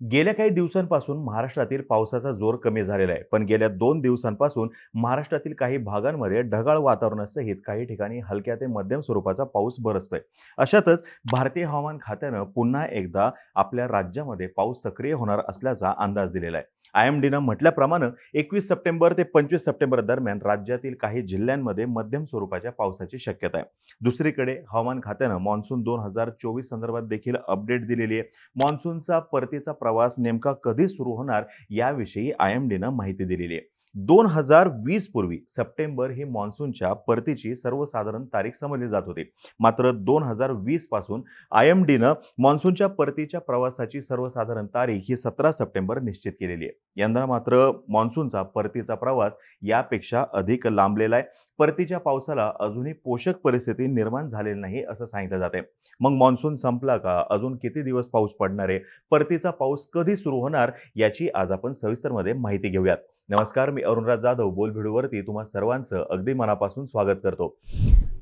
गेल्या काही दिवसांपासून महाराष्ट्रातील पावसाचा जोर कमी झालेला आहे. पण गेल्या दोन दिवसांपासून महाराष्ट्रातील काही भागांमध्ये ढगाळ वातावरणासहित काही ठिकाणी हलक्या ते मध्यम स्वरूपाचा पाऊस बरसतोय. अशातच भारतीय हवामान खात्यानं पुन्हा एकदा आपल्या राज्यामध्ये पाऊस सक्रिय होणार असल्याचा अंदाज दिलेला आहे. आय एम डीनं म्हटल्याप्रमाणे एकवीस सप्टेंबर ते पंचवीस सप्टेंबर दरम्यान राज्यातील काही जिल्ह्यांमध्ये मध्यम स्वरूपाच्या पावसाची शक्यता आहे. दुसरीकडे हवामान खात्यानं मान्सून दोन हजार चोवीस संदर्भात देखील अपडेट दिलेली आहे. मान्सूनचा परतीचा प्रवास नेमका कधी सुरू होणार याविषयी आय एम डीनं माहिती दिलेली आहे. दोन हजार वीस पूर्वी सप्टेंबर ही मान्सूनच्या परतीची सर्वसाधारण तारीख समजली जात होती. मात्र दोन हजार वीसपासून आय एम डीनं मान्सूनच्या परतीच्या प्रवासाची सर्वसाधारण तारीख ही सतरा सप्टेंबर निश्चित केलेली आहे. यंदा मात्र मान्सूनचा परतीचा प्रवास यापेक्षा अधिक लांबलेला आहे. परतीच्या पावसाला अजूनही पोषक परिस्थिती निर्माण झालेली नाही असं सांगितलं जाते मग मान्सून संपला का? अजून किती दिवस पाऊस पडणार आहे? परतीचा पाऊस कधी सुरू होणार? याची आज आपण सविस्तरमध्ये माहिती घेऊयात. नमस्कार मी अरुणराज जाधव बोलभिडूवरती तुम्हा सर्वांचं अगदी मनापासून स्वागत करतो.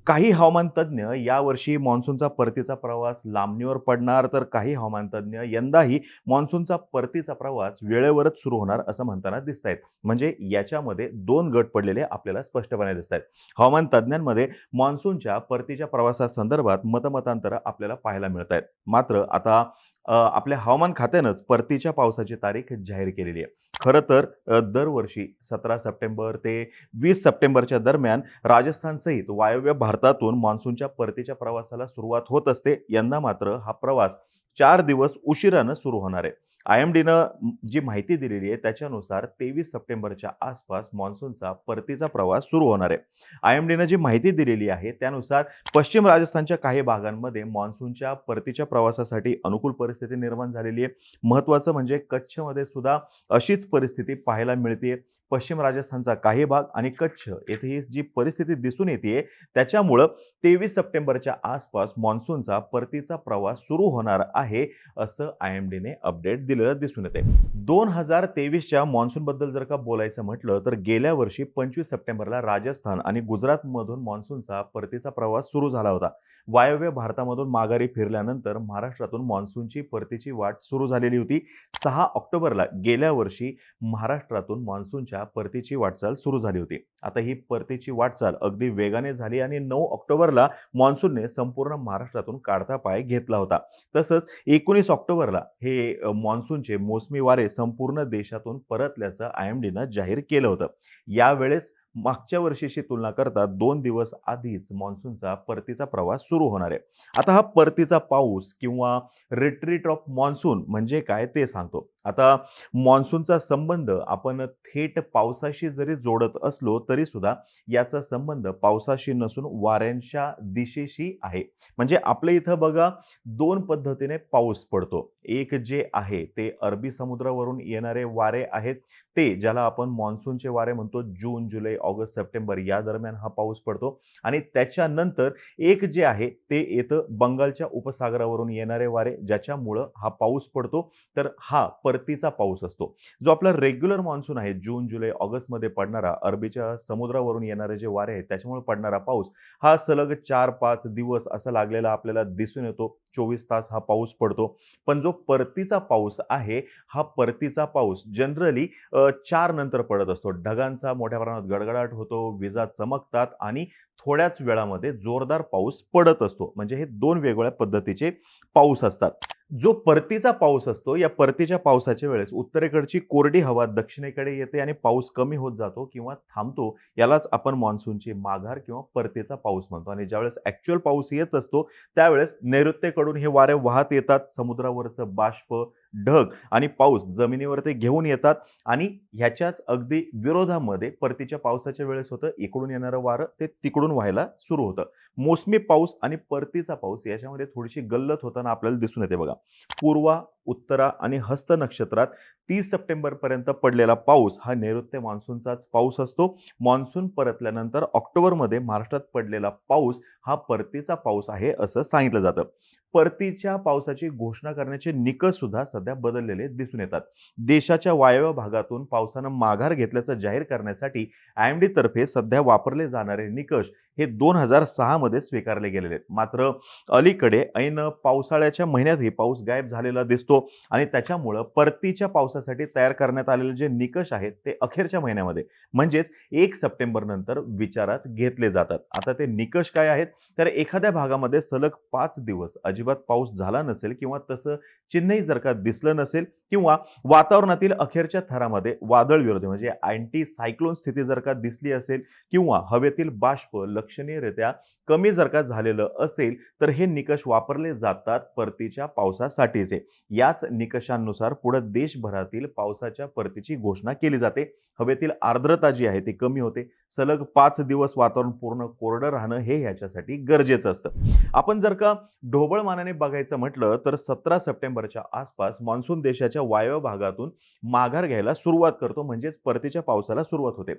काही हवामान तज्ज्ञ यावर्षी मान्सूनचा परतीचा प्रवास लांबणीवर पडणार तर काही हवामान तज्ज्ञ यंदाही मान्सूनचा परतीचा प्रवास वेळेवरच सुरू होणार असं म्हणताना दिसत आहेत म्हणजे याच्यामध्ये दोन गट पडलेले आपल्याला स्पष्टपणे दिसत आहेत हवामान तज्ज्ञांमध्ये मान्सूनच्या परतीच्या प्रवासासंदर्भात मतमतांतर आपल्याला पाहायला मिळत आहेत मात्र आता आपल्या हवामान खात्यानंच परतीच्या पावसाची तारीख जाहीर केलेली आहे. खरं तर दरवर्षी सतरा सप्टेंबर ते वीस सप्टेंबरच्या दरम्यान राजस्थानसहित वायव्य भारत भारतातून मान्सूनच्या परतीच्या प्रवासाला सुरुवात होत असते. यंदा मात्र हा प्रवास चार दिवस उशिरानं सुरू होणार आहे. आय एम डीनं जी माहिती दिलेली आहे त्याच्यानुसार तेवीस सप्टेंबरच्या आसपास मान्सूनचा परतीचा प्रवास सुरू होणार आहे. आय एम डीनं जी माहिती दिलेली आहे त्यानुसार पश्चिम राजस्थानच्या काही भागांमध्ये मान्सूनच्या परतीच्या प्रवासासाठी अनुकूल परिस्थिती निर्माण झालेली आहे. महत्त्वाचं म्हणजे कच्छमध्ये सुद्धा अशीच परिस्थिती पाहायला मिळते पश्चिम राजस्थानचा काही भाग आणि कच्छ येथे ही जी परिस्थिती दिसून येते त्याच्यामुळं तेवीस सप्टेंबरच्या आसपास मान्सूनचा परतीचा प्रवास सुरू होणार आहे असं आय एम डीने अपडेट दिलेलं दिसून येते दोन हजार तेवीसच्या मान्सूनबद्दल जर का बोलायचं म्हटलं तर गेल्या वर्षी पंचवीस सप्टेंबरला राजस्थान आणि गुजरातमधून मान्सूनचा परतीचा प्रवास सुरू झाला होता. वायव्य भारतामधून माघारी फिरल्यानंतर महाराष्ट्रातून मान्सूनची परतीची वाट सुरू झालेली होती. सहा ऑक्टोबरला गेल्या वर्षी महाराष्ट्रातून मान्सूनच्या परतीची वाटचाल सुरू झाली होती. आता ही परतीची वाटचाल अगदी वेगाने झाली आणि नऊ ऑक्टोबरला मान्सूनने संपूर्ण महाराष्ट्रातून काढता पाय घेतला होता. तसंच एकोणीस ऑक्टोबरला हे मॉन्सून मान्सूनचे मोसमी वारे संपूर्ण देशातून परतल्याचं आय एम डीनं जाहीर केलं होतं. यावेळेस मागच्या वर्षीशी तुलना करता दोन दिवस आधीच मान्सूनचा परतीचा प्रवास सुरू होणार आहे. आता हा परतीचा पाऊस किंवा रिट्रीट ऑफ मान्सून म्हणजे काय ते सांगतो. आता मान्सूनचा संबंध आपण थेट पावसाशी जरी जोडत असलो तरी सुद्धा याचा संबंध पावसाशी नसून वाऱ्यांच्या दिशेशी आहे. म्हणजे आपल्या इथं बघा दोन पद्धतीने पाऊस पडतो. एक जे आहे ते अरबी समुद्रावरून येणारे वारे आहेत. ते ज्याला आपण मान्सूनचे वारे म्हणतो जून जुलै ऑगस्ट सप्टेंबर या दरम्यान हा पाऊस पडतो. आणि त्याच्यानंतर एक जे आहे ते येतं बंगालच्या उपसागरावरून येणारे वारे ज्याच्यामुळं हा पाऊस पडतो. तर हा पर परतीचा पाऊस असतो. जो आपला रेग्युलर मान्सून आहे जून जुलै ऑगस्टमध्ये पडणारा अरबीच्या समुद्रावरून येणारे जे वारे आहेत त्याच्यामुळे पडणारा पाऊस हा सलग चार पाच दिवस असा लागलेला आपल्याला दिसून येतो. चोवीस तास हा पाऊस पडतो. पण जो परतीचा पाऊस आहे हा परतीचा पाऊस जनरली चार नंतर पडत असतो. ढगांचा मोठ्या प्रमाणात गडगडाट होतो विजा चमकतात आणि थोड्याच वेळामध्ये जोरदार पाऊस पडत असतो. म्हणजे हे दोन वेगवेगळ्या पद्धतीचे पाऊस असतात. जो परतीचा पाऊस असतो या परतीच्या पावसाच्या वेळेस उत्तरेकडची कोरडी हवा दक्षिणेकडे येते आणि पाऊस कमी होत जातो किंवा थांबतो यालाच आपण मान्सूनची माघार किंवा परतीचा पाऊस म्हणतो. आणि ज्यावेळेस ॲक्च्युअल पाऊस येत असतो त्यावेळेस नैऋत्येकडून हे वारे वाहत येतात समुद्रावरचं बाष्प ढग आणि पाऊस जमिनीवर ते घेऊन येतात आणि ह्याच्याच अगदी विरोधामध्ये परतीच्या पावसाच्या वेळेस होतं इकडून येणारं वारं ते तिकडून व्हायला सुरू होतं. मोसमी पाऊस आणि परतीचा पाऊस याच्यामध्ये थोडीशी गल्लत होताना आपल्याला दिसून येते बघा. पूर्वा उत्तरा आणि हस्त नक्षत्रात तीस सप्टेंबरपर्यंत पडलेला पाऊस हा नैऋत्य मान्सूनचाच पाऊस असतो. मान्सून परतल्यानंतर ऑक्टोबरमध्ये महाराष्ट्रात पडलेला पाऊस हा परतीचा पाऊस आहे असं सांगितलं जातं. परतीच्या पावसाची घोषणा करण्याचे निकष सुद्धा सध्या बदललेले दिसून येतात. देशाच्या वायव्य भागातून पावसानं माघार घेतल्याचं जाहीर करण्यासाठी आय एम तर्फे सध्या वापरले जाणारे निकष हे दोन हजार सहामध्ये स्वीकारले गेलेले. आहेत मात्र अलीकडे ऐन पावसाळ्याच्या महिन्यातही पाऊस गायब झालेला दिसतो आणि त्याच्यामुळं परतीच्या पावसासाठी तयार करण्यात आलेले जे निकष आहेत ते अखेरच्या महिन्यामध्ये म्हणजेच एक सप्टेंबरनंतर विचारात घेतले जातात. आता ते निकष काय आहेत? तर एखाद्या भागामध्ये सलग पाच दिवस अजिबात पाऊस झाला नसेल किंवा तसं चिन्हही जर का दिसलं नसेल किंवा वातावरणातील अखेरच्या थरामध्ये वादळ विरोधी म्हणजे अँटी सायक्लोन स्थिती जर का दिसली असेल किंवा हवेतील बाष्प लक्षणीयरित्या कमी जर का झालेलं असेल तर हे निकष वापरले जातात परतीच्या पावसासाठीचे. याच निकषांनुसार पुढे देशभरातील पावसाच्या परतीची घोषणा केली जाते. हवेतील आर्द्रता जी आहे ती कमी होते. सलग पाच दिवस वातावरण पूर्ण कोरडं राहणं हे ह्याच्यासाठी गरजेचं असतं. आपण जर का ढोबळमानाने बघायचं म्हटलं तर सतरा सप्टेंबरच्या आसपास मान्सून देशाच्या वायव्य भागातून माघार घ्यायला सुरुवात करतो म्हणजेच परतीच्या पावसाला सुरुवात होते.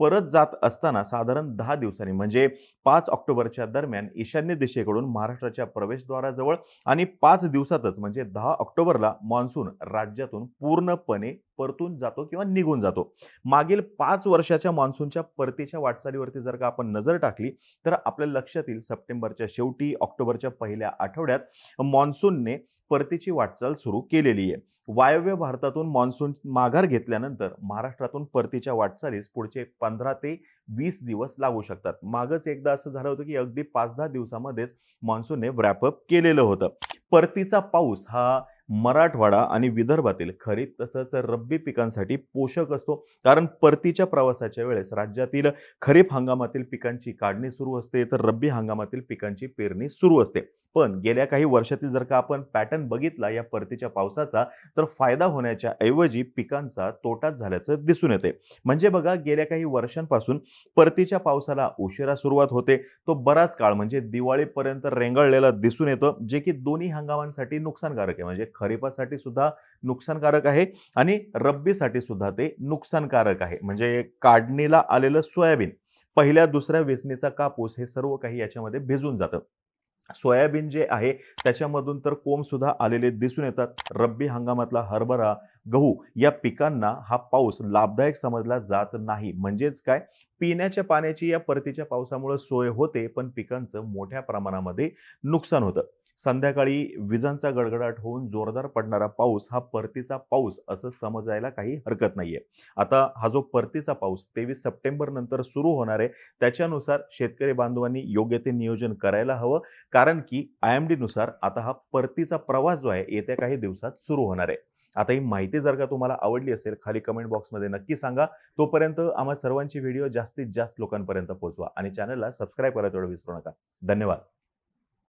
परत जात असताना साधारण दहा दिवसांनी म्हणजे पाच ऑक्टोबरच्या दरम्यान ईशान्य दिशेकडून महाराष्ट्राच्या प्रवेशद्वाराजवळ आणि पाच दिवसातच म्हणजे दहा ऑक्टोबरला मान्सून राज्यातून पूर्णपणे परतून जातो किंवा निघून जातो. मागील पाच वर्षाच्या मान्सूनच्या परतीच्या वाटचालीवरती जर का आपण नजर टाकली तर आपल्या लक्षात येईल सप्टेंबरच्या शेवटी ऑक्टोबरच्या पहिल्या आठवड्यात मान्सूनने परतीची वाटचाल सुरू केलेली आहे. वायव्य भारतातून मान्सून माघार घेतल्यानंतर महाराष्ट्रातून परतीच्या वाटचालीस पुढचे पंधरा ते वीस दिवस लागू शकतात. मागच एकदा असं झालं होतं की अगदी पाच दहा दिवसामध्येच मान्सूनने व्रॅपअप केलेलं होतं. परतीचा पाऊस हा मराठवाडा आणि विदर्भातील खरीप तसंच रब्बी पिकांसाठी पोषक असतो. कारण परतीच्या प्रवासाच्या वेळेस राज्यातील खरीप हंगामातील पिकांची काढणी सुरू असते तर रब्बी हंगामातील पिकांची पेरणी सुरू असते. पण गेल्या काही वर्षातील जर का आपण पॅटर्न बघितला या परतीच्या पावसाचा तर फायदा होण्याच्या ऐवजी पिकांचा तोटाच झाल्याचं दिसून येते. म्हणजे बघा गेल्या काही वर्षांपासून परतीच्या पावसाला उशिरा सुरुवात होते. तो बराच काळ म्हणजे दिवाळीपर्यंत रेंगाळलेला दिसून येतं जे की दोन्ही हंगामांसाठी नुकसानकारक आहे. म्हणजे खरीपासाठी सुद्धा नुकसानकारक आहे आणि रब्बीसाठी सुद्धा ते नुकसानकारक आहे. म्हणजे काढणीला आलेलं सोयाबीन पहिल्या दुसऱ्या वेचणीचा कापूस हे सर्व काही याच्यामध्ये भिजून जातं. सोयाबीन जे आहे त्याच्यामधून तर कोंब सुद्धा आलेले दिसून येतात. रब्बी हंगामातला हरभरा गहू या पिकांना हा पाऊस लाभदायक समजला जात नाही. म्हणजेच काय? पिण्याच्या पाण्याची या परतीच्या पावसामुळे सोय होते पण पिकांचं मोठ्या प्रमाणामध्ये नुकसान होतं. संध्याकाळी विजांचा गडगडाट होऊन जोरदार पडणारा पाऊस हा परतीचा पाऊस असं समजायला काही हरकत नाहीये. आता हा जो परतीचा पाऊस तेवीस सप्टेंबर नंतर सुरू होणार आहे त्याच्यानुसार शेतकरी बांधवांनी योग्य ते नियोजन करायला हवं कारण की आय एम डीनुसार आता हा परतीचा प्रवास जो आहे येत्या काही दिवसात सुरू होणार आहे. आता ही माहिती जर का तुम्हाला आवडली असेल खाली कमेंट बॉक्समध्ये नक्की सांगा. तोपर्यंत आम्हा सर्वांची व्हिडिओ जास्तीत जास्त लोकांपर्यंत पोहोचवा आणि चॅनलला सबस्क्राईब करायला तेवढं विसरू नका. धन्यवाद.